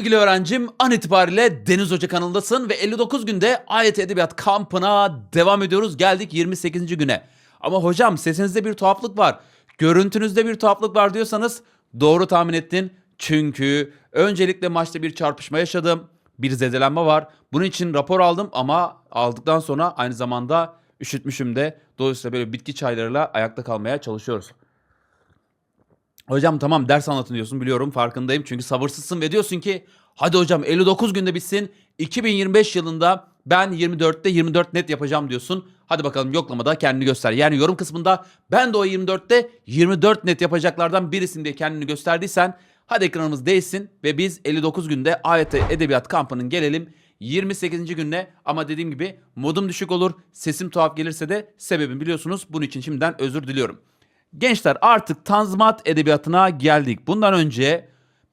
Sevgili öğrencim an itibariyle Deniz Hoca kanalındasın ve 59 günde Ayet Edebiyat kampına devam ediyoruz. Geldik 28. güne. Ama hocam sesinizde bir tuhaflık var. Görüntünüzde bir tuhaflık var diyorsanız doğru tahmin ettin. Çünkü öncelikle maçta bir çarpışma yaşadım. Bir zedelenme var. Bunun için rapor aldım ama aldıktan sonra aynı zamanda üşütmüşüm de. Dolayısıyla böyle bitki çaylarıyla ayakta kalmaya çalışıyoruz. Hocam tamam ders anlatın diyorsun biliyorum farkındayım çünkü sabırsızsın ve diyorsun ki hadi hocam 59 günde bitsin 2025 yılında ben 24'te 24 net yapacağım diyorsun. Hadi bakalım yoklamada kendini göster. Yani yorum kısmında ben de o 24'te 24 net yapacaklardan birisin diye kendini gösterdiysen hadi ekranımız değilsin ve biz 59 günde AYT Edebiyat kampının gelelim 28. gününe ama dediğim gibi modum düşük olur sesim tuhaf gelirse de sebebini biliyorsunuz bunun için şimdiden özür diliyorum. Gençler artık Tanzimat edebiyatına geldik. Bundan önce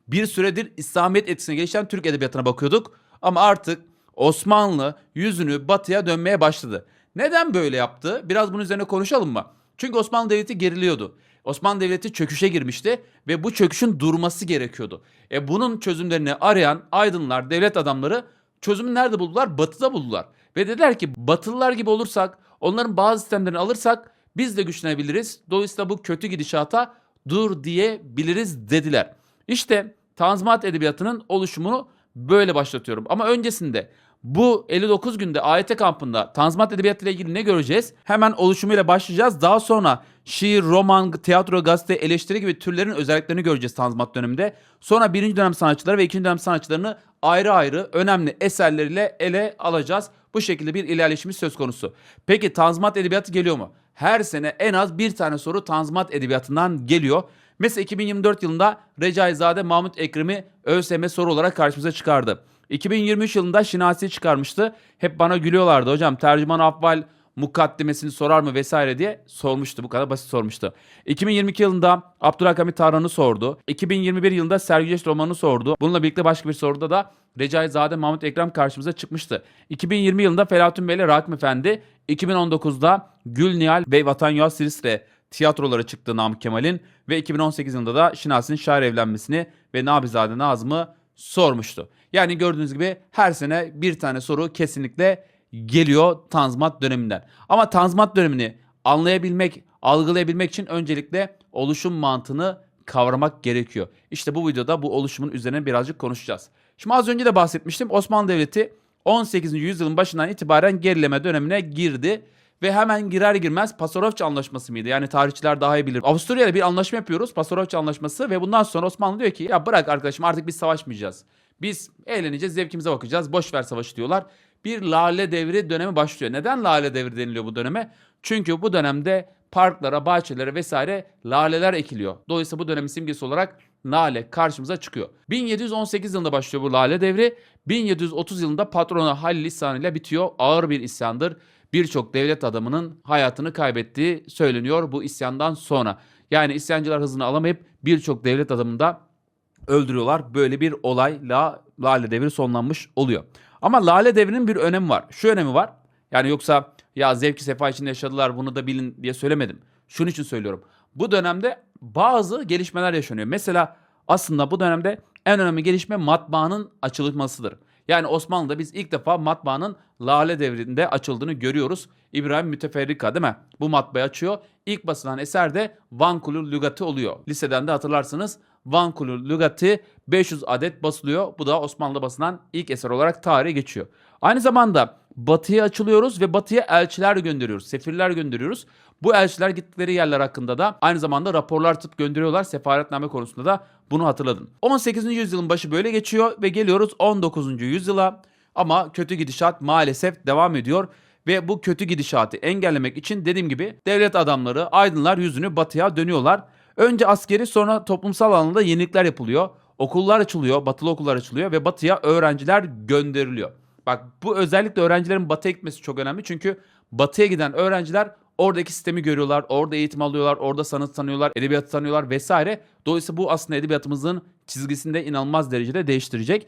bir süredir İslamiyet etkisine gelişen Türk edebiyatına bakıyorduk. Ama artık Osmanlı yüzünü batıya dönmeye başladı. Neden böyle yaptı? Biraz bunun üzerine konuşalım mı? Çünkü Osmanlı Devleti geriliyordu. Osmanlı Devleti çöküşe girmişti ve bu çöküşün durması gerekiyordu. E bunun çözümlerini arayan aydınlar, devlet adamları çözümü nerede buldular? Batıda buldular. Ve dediler ki Batılılar gibi olursak, onların bazı sistemlerini alırsak biz de güçlenebiliriz. Dolayısıyla bu kötü gidişata dur diyebiliriz dediler. İşte Tanzimat Edebiyatı'nın oluşumunu böyle başlatıyorum. Ama öncesinde bu 59 günde AYT kampında Tanzimat Edebiyatı ile ilgili ne göreceğiz? Hemen oluşumuyla başlayacağız. Daha sonra şiir, roman, tiyatro, gazete, eleştiri gibi türlerin özelliklerini göreceğiz Tanzimat döneminde. Sonra birinci dönem sanatçıları ve ikinci dönem sanatçılarını ayrı ayrı önemli eserleriyle ele alacağız. Bu şekilde bir ilerleyişimiz söz konusu. Peki Tanzimat Edebiyatı geliyor mu? Her sene en az bir tane soru Tanzimat Edebiyatı'ndan geliyor. Mesela 2024 yılında Recaizade Mahmut Ekrem'i ÖSYM soru olarak karşımıza çıkardı. 2023 yılında Şinasi çıkarmıştı. Hep bana gülüyorlardı hocam tercüman Afval mukaddimesini sorar mı vesaire diye sormuştu. Bu kadar basit sormuştu. 2022 yılında Abdülhakamit Tarhan'ı sordu. 2021 yılında Sergiceş romanını sordu. Bununla birlikte başka bir soruda da Recaizade Mahmut Ekrem karşımıza çıkmıştı. 2020 yılında Felahattin Bey ile Rakim Efendi, 2019'da Gül Nihal ve Vatan Yuva Silistre tiyatrolara çıktı Namık Kemal'in ve 2018 yılında da Şinasi'nin şair evlenmesini ve Nabizade Nazım'ı sormuştu. Yani gördüğünüz gibi her sene bir tane soru kesinlikle geliyor Tanzimat döneminden. Ama Tanzimat dönemini anlayabilmek, algılayabilmek için öncelikle oluşum mantığını kavramak gerekiyor. İşte bu videoda bu oluşumun üzerine birazcık konuşacağız. Şimdi az önce de bahsetmiştim. Osmanlı Devleti 18. yüzyılın başından itibaren gerileme dönemine girdi ve hemen girer girmez Pasarofça Anlaşması mıydı? Yani tarihçiler daha iyi bilir. Avusturya ile bir anlaşma yapıyoruz. Pasarofça Anlaşması ve bundan sonra Osmanlı diyor ki ya bırak arkadaşım artık biz savaşmayacağız. Biz eğleneceğiz, zevkimize bakacağız. Boş ver savaşı diyorlar. Bir lale devri dönemi başlıyor. Neden lale devri deniliyor bu döneme? Çünkü bu dönemde parklara, bahçelere vesaire laleler ekiliyor. Dolayısıyla bu dönemin simgesi olarak lale karşımıza çıkıyor. 1718 yılında başlıyor bu lale devri. 1730 yılında patrona Halil ile bitiyor. Ağır bir isyandır. Birçok devlet adamının hayatını kaybettiği söyleniyor bu isyandan sonra. Yani isyancılar hızını alamayıp birçok devlet adamını da öldürüyorlar. Böyle bir olayla Lale Devri sonlanmış oluyor. Ama Lale Devri'nin bir önemi var. Şu önemi var. Yani yoksa ya zevki sefa içinde yaşadılar bunu da bilin diye söylemedim. Şunun için söylüyorum. Bu dönemde bazı gelişmeler yaşanıyor. Mesela aslında bu dönemde en önemli gelişme matbaanın açılmasıdır. Yani Osmanlı'da biz ilk defa matbaanın Lale Devri'nde açıldığını görüyoruz. İbrahim Müteferrika değil mi? Bu matbaayı açıyor. İlk basılan eser de Van Kulur Lügati oluyor. Liseden de hatırlarsınız Van Kulur Lügati 500 adet basılıyor. Bu da Osmanlı'da basılan ilk eser olarak tarihe geçiyor. Aynı zamanda batıya açılıyoruz ve batıya elçiler gönderiyoruz. Sefirler gönderiyoruz. Bu elçiler gittikleri yerler hakkında da aynı zamanda raporlar tutup gönderiyorlar. Sefaretname konusunda da bunu hatırladın. 18. yüzyılın başı böyle geçiyor ve geliyoruz 19. yüzyıla. Ama kötü gidişat maalesef devam ediyor ve bu kötü gidişatı engellemek için dediğim gibi devlet adamları, aydınlar yüzünü batıya dönüyorlar. Önce askeri sonra toplumsal alanda yenilikler yapılıyor. Okullar açılıyor, batılı okullar açılıyor ve batıya öğrenciler gönderiliyor. Bak bu özellikle öğrencilerin batıya gitmesi çok önemli çünkü batıya giden öğrenciler oradaki sistemi görüyorlar, orada eğitim alıyorlar, orada sanat tanıyorlar, edebiyatı tanıyorlar vesaire. Dolayısıyla bu aslında edebiyatımızın çizgisini de inanılmaz derecede değiştirecek.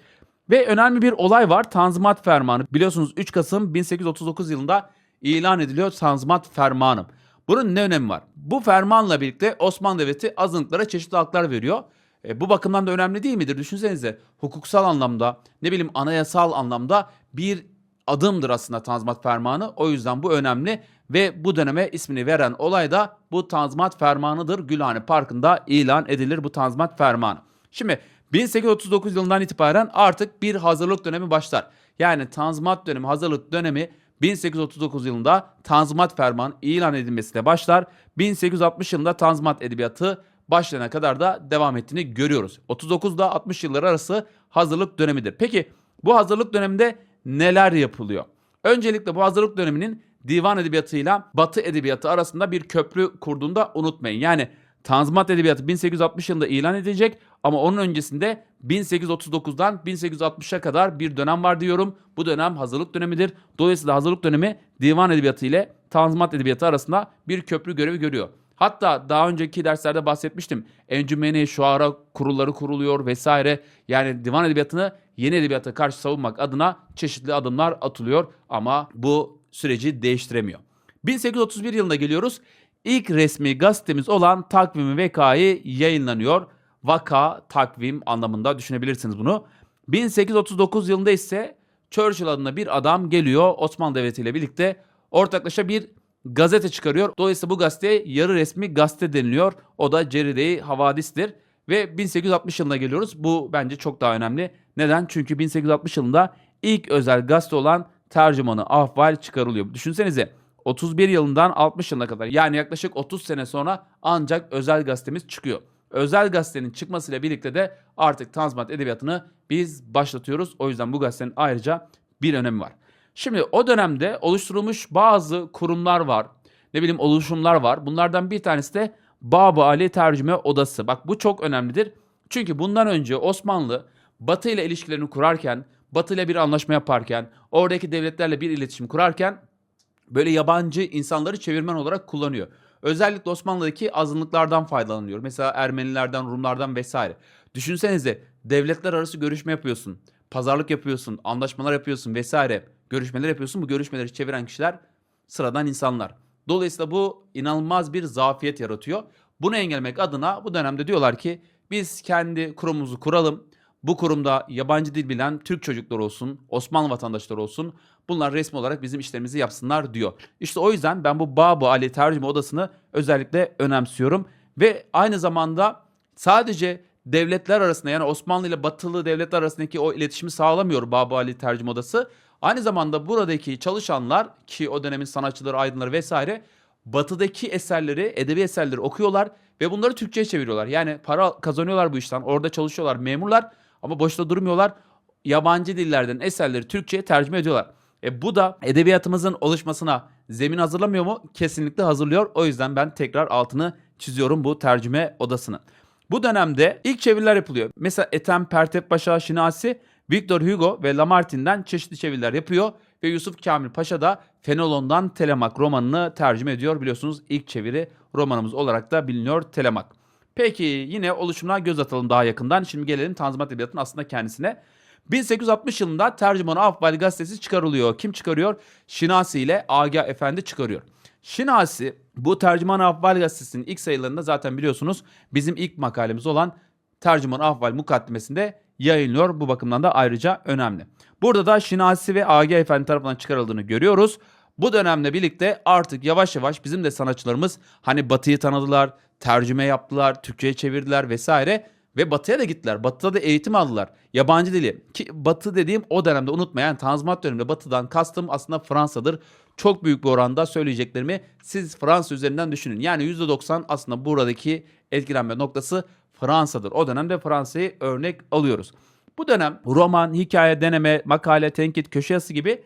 Ve önemli bir olay var Tanzimat Fermanı. Biliyorsunuz 3 Kasım 1839 yılında ilan ediliyor Tanzimat Fermanı. Bunun ne önemi var? Bu fermanla birlikte Osmanlı Devleti azınlıklara çeşitli haklar veriyor. E, bu bakımdan da önemli değil midir? Düşünsenize hukuksal anlamda ne bileyim anayasal anlamda bir adımdır aslında Tanzimat Fermanı. O yüzden bu önemli ve bu döneme ismini veren olay da bu Tanzimat Fermanı'dır. Gülhane Parkı'nda ilan edilir bu Tanzimat Fermanı. Şimdi 1839 yılından itibaren artık bir hazırlık dönemi başlar. Yani Tanzimat dönemi, hazırlık dönemi 1839 yılında Tanzimat Fermanı ilan edilmesiyle başlar. 1860 yılında Tanzimat Edebiyatı başlayana kadar da devam ettiğini görüyoruz. 39 ile 60 yılları arası hazırlık dönemidir. Peki bu döneminde neler yapılıyor? Öncelikle bu hazırlık döneminin divan edebiyatıyla batı edebiyatı arasında bir köprü kurduğunu da unutmayın. Yani Tanzimat Edebiyatı 1860 yılında ilan edilecek ama onun öncesinde 1839'dan 1860'a kadar bir dönem var diyorum. Bu dönem hazırlık dönemidir. Dolayısıyla hazırlık dönemi divan edebiyatı ile Tanzimat Edebiyatı arasında bir köprü görevi görüyor. Hatta daha önceki derslerde bahsetmiştim. Encümeni, şuara kurulları kuruluyor vesaire. Yani divan edebiyatını yeni edebiyata karşı savunmak adına çeşitli adımlar atılıyor ama bu süreci değiştiremiyor. 1831 yılında geliyoruz. İlk resmi gazetemiz olan Takvim-i Veka'yı yayınlanıyor. Vaka, takvim anlamında düşünebilirsiniz bunu. 1839 yılında ise Churchill adında bir adam geliyor Osmanlı Devleti ile birlikte ortaklaşa bir gazete çıkarıyor. Dolayısıyla bu gazeteye yarı resmi gazete deniliyor. O da Ceride-i Havadis'tir. Ve 1860 yılına geliyoruz. Bu bence çok daha önemli. Neden? Çünkü 1860 yılında ilk özel gazete olan Tercümanı Ahval çıkarılıyor. Düşünsenize 31 yılından 60 yılına kadar yani yaklaşık 30 sene sonra ancak özel gazetemiz çıkıyor. Özel gazetenin çıkmasıyla birlikte de artık Tanzimat Edebiyatı'nı biz başlatıyoruz. O yüzden bu gazetenin ayrıca bir önemi var. Şimdi o dönemde oluşturulmuş bazı kurumlar var. Ne bileyim oluşumlar var. Bunlardan bir tanesi de Bab-ı Ali Tercüme Odası. Bak bu çok önemlidir. Çünkü bundan önce Osmanlı Batı ile ilişkilerini kurarken, Batı ile bir anlaşma yaparken, oradaki devletlerle bir iletişim kurarken böyle yabancı insanları çevirmen olarak kullanıyor. Özellikle Osmanlı'daki azınlıklardan faydalanıyor. Mesela Ermenilerden, Rumlardan vesaire. Düşünsenize devletler arası görüşme yapıyorsun. Pazarlık yapıyorsun, anlaşmalar yapıyorsun vesaire. Görüşmeler yapıyorsun. Bu görüşmeleri çeviren kişiler sıradan insanlar. Dolayısıyla bu inanılmaz bir zafiyet yaratıyor. Bunu engellemek adına bu dönemde diyorlar ki biz kendi kurumumuzu kuralım. Bu kurumda yabancı dil bilen Türk çocuklar olsun, Osmanlı vatandaşları olsun. Bunlar resmi olarak bizim işlerimizi yapsınlar diyor. İşte o yüzden ben bu Babu Ali Tercüme Odası'nı özellikle önemsiyorum. Ve aynı zamanda sadece devletler arasında yani Osmanlı ile Batılı devletler arasındaki o iletişimi sağlamıyor Babu Ali Tercüme Odası. Aynı zamanda buradaki çalışanlar ki o dönemin sanatçıları, aydınları vesaire batıdaki eserleri, edebi eserleri okuyorlar ve bunları Türkçe'ye çeviriyorlar. Yani para kazanıyorlar bu işten. Orada çalışıyorlar memurlar ama boşta durmuyorlar. Yabancı dillerden eserleri Türkçe'ye tercüme ediyorlar. E bu da edebiyatımızın oluşmasına zemin hazırlamıyor mu? Kesinlikle hazırlıyor. O yüzden ben tekrar altını çiziyorum bu tercüme odasını. Bu dönemde ilk çeviriler yapılıyor. Mesela Ethem Pertep Paşa Şinasi, Victor Hugo ve Lamartine'den çeşitli çeviriler yapıyor. Ve Yusuf Kamil Paşa da Fenelon'dan Telemak romanını tercüme ediyor. Biliyorsunuz ilk çeviri romanımız olarak da biliniyor Telemak. Peki yine oluşumuna göz atalım daha yakından. Şimdi gelelim Tanzimat Edebiyatı'nın aslında kendisine. 1860 yılında Tercümanı Afbali gazetesi çıkarılıyor. Kim çıkarıyor? Şinasi ile Agah Efendi çıkarıyor. Şinasi bu Tercüman Afval gazetesinin ilk sayılarında zaten biliyorsunuz bizim ilk makalemiz olan Tercüman Afval mukaddimesinde yayınlıyor. Bu bakımdan da ayrıca önemli. Burada da Şinasi ve Agah Efendi tarafından çıkarıldığını görüyoruz. Bu dönemle birlikte artık yavaş yavaş bizim de sanatçılarımız hani Batı'yı tanıdılar, tercüme yaptılar, Türkçe'ye çevirdiler vesaire ve Batı'ya da gittiler. Batı'da da eğitim aldılar. Yabancı dili. Ki Batı dediğim o dönemde unutmayan Tanzimat döneminde Batı'dan kastım aslında Fransa'dır. Çok büyük bir oranda söyleyeceklerimi siz Fransa üzerinden düşünün. Yani %90 aslında buradaki etkilenme noktası Fransa'dır. O dönemde Fransa'yı örnek alıyoruz. Bu dönem roman, hikaye, deneme, makale, tenkit, köşe yazısı gibi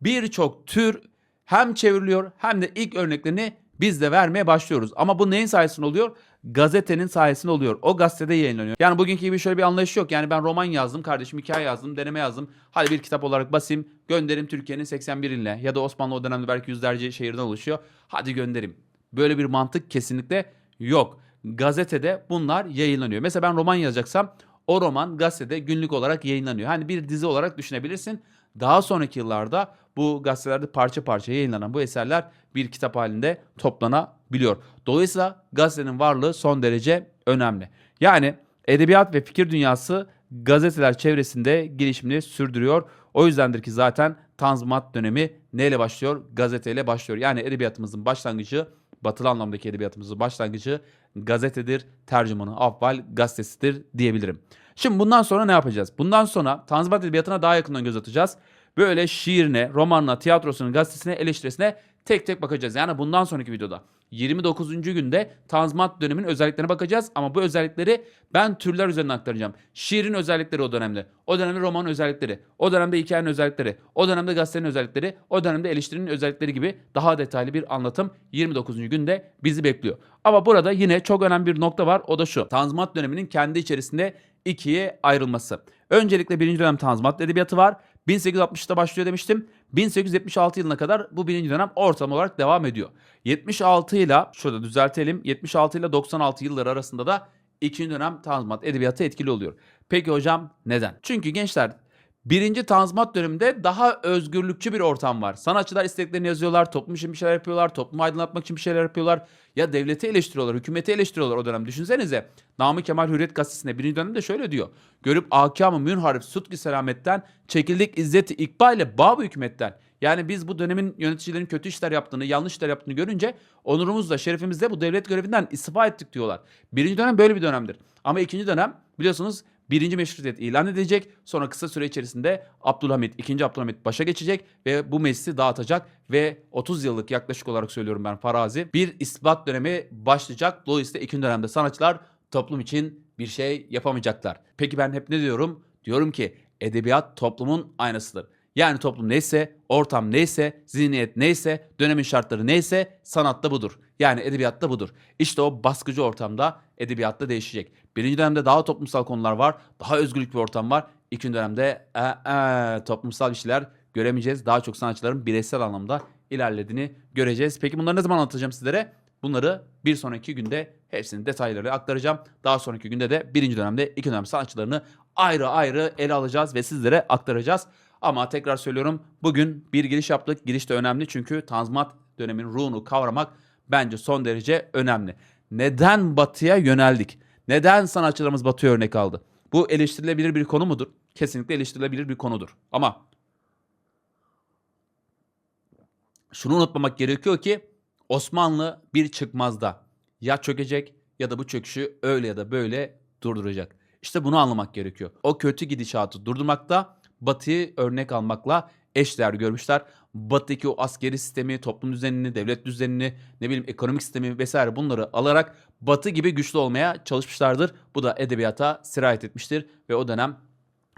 birçok tür hem çevriliyor hem de ilk örneklerini biz de vermeye başlıyoruz. Ama bu neyin sayesinde oluyor? Gazetenin sayesinde oluyor. O gazetede yayınlanıyor. Yani bugünkü gibi şöyle bir anlayış yok. Yani ben roman yazdım kardeşim, hikaye yazdım, deneme yazdım. Hadi bir kitap olarak basayım, gönderim Türkiye'nin 81 iline. Ya da Osmanlı o dönemde belki yüzlerce şehirden oluşuyor. Hadi gönderim. Böyle bir mantık kesinlikle yok. Gazetede bunlar yayınlanıyor. Mesela ben roman yazacaksam o roman gazetede günlük olarak yayınlanıyor. Hani bir dizi olarak düşünebilirsin. Daha sonraki yıllarda bu gazetelerde parça parça yayınlanan bu eserler bir kitap halinde toplanabiliyor. Dolayısıyla gazetenin varlığı son derece önemli. Yani edebiyat ve fikir dünyası gazeteler çevresinde gelişimini sürdürüyor. O yüzdendir ki zaten Tanzimat dönemi neyle başlıyor? Gazeteyle başlıyor. Yani edebiyatımızın başlangıcı, batılı anlamdaki edebiyatımızın başlangıcı gazetedir, tercümanı Avval gazetesidir diyebilirim. Şimdi bundan sonra ne yapacağız? Bundan sonra Tanzimat edebiyatına daha yakından göz atacağız. Böyle şiirine, romanına, tiyatrosuna, gazetesine, eleştirisine tek tek bakacağız. Yani bundan sonraki videoda 29. günde Tanzimat döneminin özelliklerine bakacağız. Ama bu özellikleri ben türler üzerinden aktaracağım. Şiirin özellikleri o dönemde. O dönemde romanın özellikleri. O dönemde hikayenin özellikleri. O dönemde gazetenin özellikleri. O dönemde eleştirinin özellikleri gibi daha detaylı bir anlatım 29. günde bizi bekliyor. Ama burada yine çok önemli bir nokta var. O da şu. Tanzimat döneminin kendi içerisinde ikiye ayrılması. Öncelikle birinci dönem Tanzimat edebiyatı var. 1860'da başlıyor demiştim. 1876 yılına kadar bu birinci dönem ortalama olarak devam ediyor. 76 ile şurada düzeltelim 76 ile 96 yılları arasında da ikinci dönem Tanzimat edebiyatı etkili oluyor. Peki hocam neden? Çünkü gençler Birinci Tanzimat döneminde daha özgürlükçü bir ortam var. Sanatçılar isteklerini yazıyorlar, toplum için bir şeyler yapıyorlar, toplumu aydınlatmak için bir şeyler yapıyorlar. Ya devleti eleştiriyorlar, hükümeti eleştiriyorlar o dönem. Düşünsenize Namık Kemal Hürriyet Gazetesi'nde birinci dönemde şöyle diyor. Görüp akamı münharif sutki selametten çekildik izzeti ikbal ile bab hükümetten. Yani biz bu dönemin yöneticilerin kötü işler yaptığını, yanlış işler yaptığını görünce onurumuzla, şerefimizle bu devlet görevinden istifa ettik diyorlar. Birinci dönem böyle bir dönemdir. Ama ikinci dönem biliyorsunuz birinci meşrutiyet ilan edilecek. Sonra kısa süre içerisinde Abdülhamit, ikinci Abdülhamit başa geçecek ve bu meclisi dağıtacak ve 30 yıllık yaklaşık olarak söylüyorum ben farazi bir ispat dönemi başlayacak. Dolayısıyla ikinci dönemde sanatçılar toplum için bir şey yapamayacaklar. Peki ben hep ne diyorum? Diyorum ki edebiyat toplumun aynasıdır. Yani toplum neyse, ortam neyse, zihniyet neyse, dönemin şartları neyse sanat da budur. Yani edebiyat da budur. İşte o baskıcı ortamda edebiyatta değişecek. Birinci dönemde daha toplumsal konular var, daha özgürlük bir ortam var. İkinci dönemde e, e, toplumsal bir şeyler göremeyeceğiz. Daha çok sanatçıların bireysel anlamda ilerlediğini göreceğiz. Peki bunları ne zaman anlatacağım sizlere? Bunları bir sonraki günde hepsinin detayları aktaracağım. Daha sonraki günde de birinci dönemde iki dönem sanatçılarını ayrı ayrı ele alacağız ve sizlere aktaracağız. Ama tekrar söylüyorum bugün bir giriş yaptık. Giriş de önemli çünkü Tanzimat dönemin ruhunu kavramak bence son derece önemli. Neden batıya yöneldik? Neden sanatçılarımız batıya örnek aldı? Bu eleştirilebilir bir konu mudur? Kesinlikle eleştirilebilir bir konudur. Ama şunu unutmamak gerekiyor ki Osmanlı bir çıkmazda ya çökecek ya da bu çöküşü öyle ya da böyle durduracak. İşte bunu anlamak gerekiyor. O kötü gidişatı durdurmakta Batı'yı örnek almakla eşdeğer görmüşler. Batı'daki o askeri sistemi, toplum düzenini, devlet düzenini, ne bileyim ekonomik sistemi vesaire bunları alarak Batı gibi güçlü olmaya çalışmışlardır. Bu da edebiyata sirayet etmiştir ve o dönem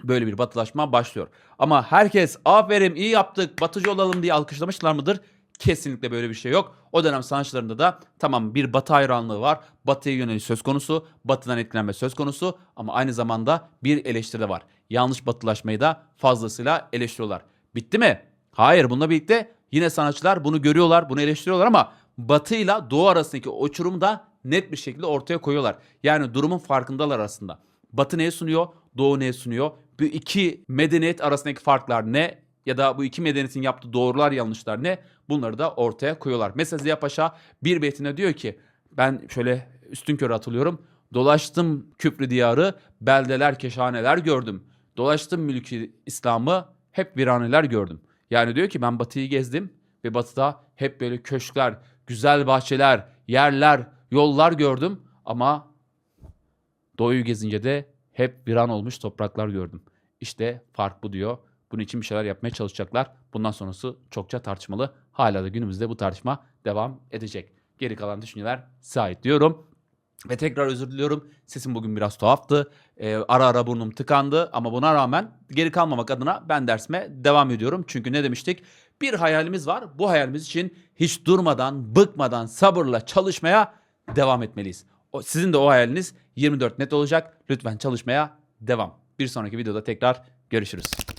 böyle bir batılaşma başlıyor. Ama herkes aferin iyi yaptık batıcı olalım diye alkışlamışlar mıdır? Kesinlikle böyle bir şey yok. O dönem sanatçılarında da tamam bir batı hayranlığı var. Batıya yönelik söz konusu. Batıdan etkilenme söz konusu. Ama aynı zamanda bir eleştiri de var. Yanlış batılaşmayı da fazlasıyla eleştiriyorlar. Bitti mi? Hayır bununla birlikte yine sanatçılar bunu görüyorlar, bunu eleştiriyorlar ama Batı ile Doğu arasındaki uçurumu da net bir şekilde ortaya koyuyorlar. Yani durumun farkındalar aslında. Batı neye sunuyor, Doğu neye sunuyor? Bu iki medeniyet arasındaki farklar ne? Ya da bu iki medeniyetin yaptığı doğrular yanlışlar ne? Bunları da ortaya koyuyorlar. Mesela Ziya Paşa bir beytinde diyor ki ben şöyle üstün körü hatırlıyorum. Dolaştım küfrü diyarı, beldeler keşaneler gördüm. Dolaştım mülki İslam'ı, hep viraneler gördüm. Yani diyor ki ben Batı'yı gezdim ve Batı'da hep böyle köşkler, güzel bahçeler, yerler, yollar gördüm ama Doğu'yu gezince de hep viran olmuş topraklar gördüm. İşte fark bu diyor. Bunun için bir şeyler yapmaya çalışacaklar. Bundan sonrası çokça tartışmalı. Hala da günümüzde bu tartışma devam edecek. Geri kalan düşünceler size ait diyorum. Ve tekrar özür diliyorum. Sesim bugün biraz tuhaftı. Ee, ara ara burnum tıkandı ama buna rağmen geri kalmamak adına ben dersime devam ediyorum. Çünkü ne demiştik? Bir hayalimiz var. Bu hayalimiz için hiç durmadan, bıkmadan, sabırla çalışmaya devam etmeliyiz. O, sizin de o hayaliniz 24 net olacak. Lütfen çalışmaya devam. Bir sonraki videoda tekrar görüşürüz.